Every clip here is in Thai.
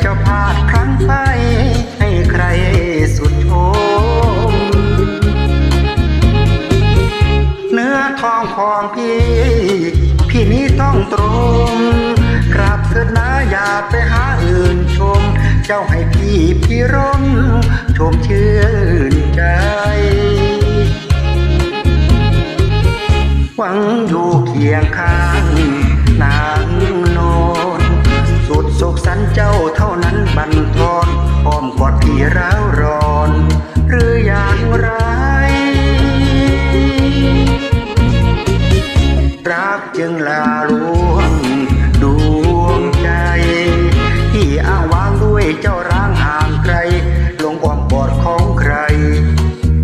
เจ้าภาพครั้งไป ให้ใครสุดโชมเนื้อทองของพี่ พี่นี้ต้องตรงกราบเถิดนะอย่าไปหาอื่นชม เจ้าให้พี่พี่ร่มชมชื่นใจหวังอยู่เคียงข้างนา รักจึงลาลวงดวงใจ ที่อ้างว้างด้วยเจ้าร้างห่างไกล ลงความปอดของใคร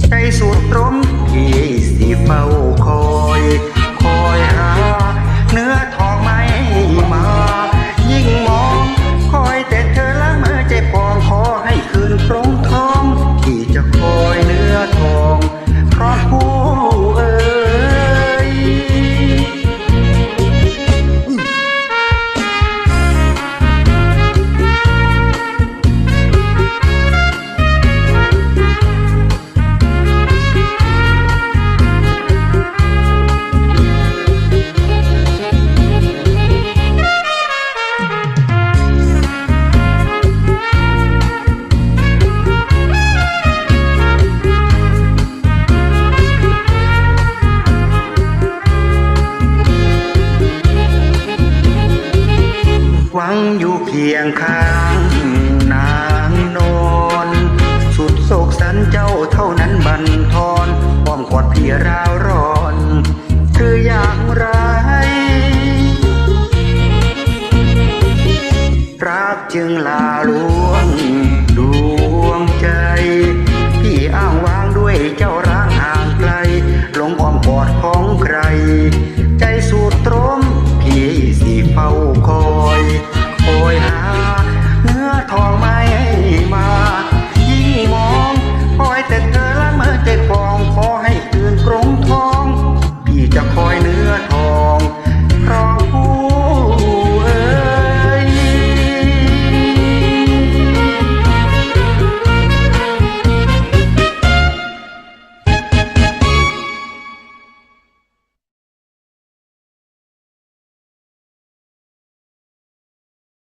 ใจสุดร้มที่สิเฝ้าางอยู่เพียงข้างนางนอนสุดโศกสันเจ้าเท่านั้นบันทอนความขอดเพียราวร้อนคืออย่างไร รักจึงลาลวงดวงใจ พี่อ้างวางด้วยเจ้า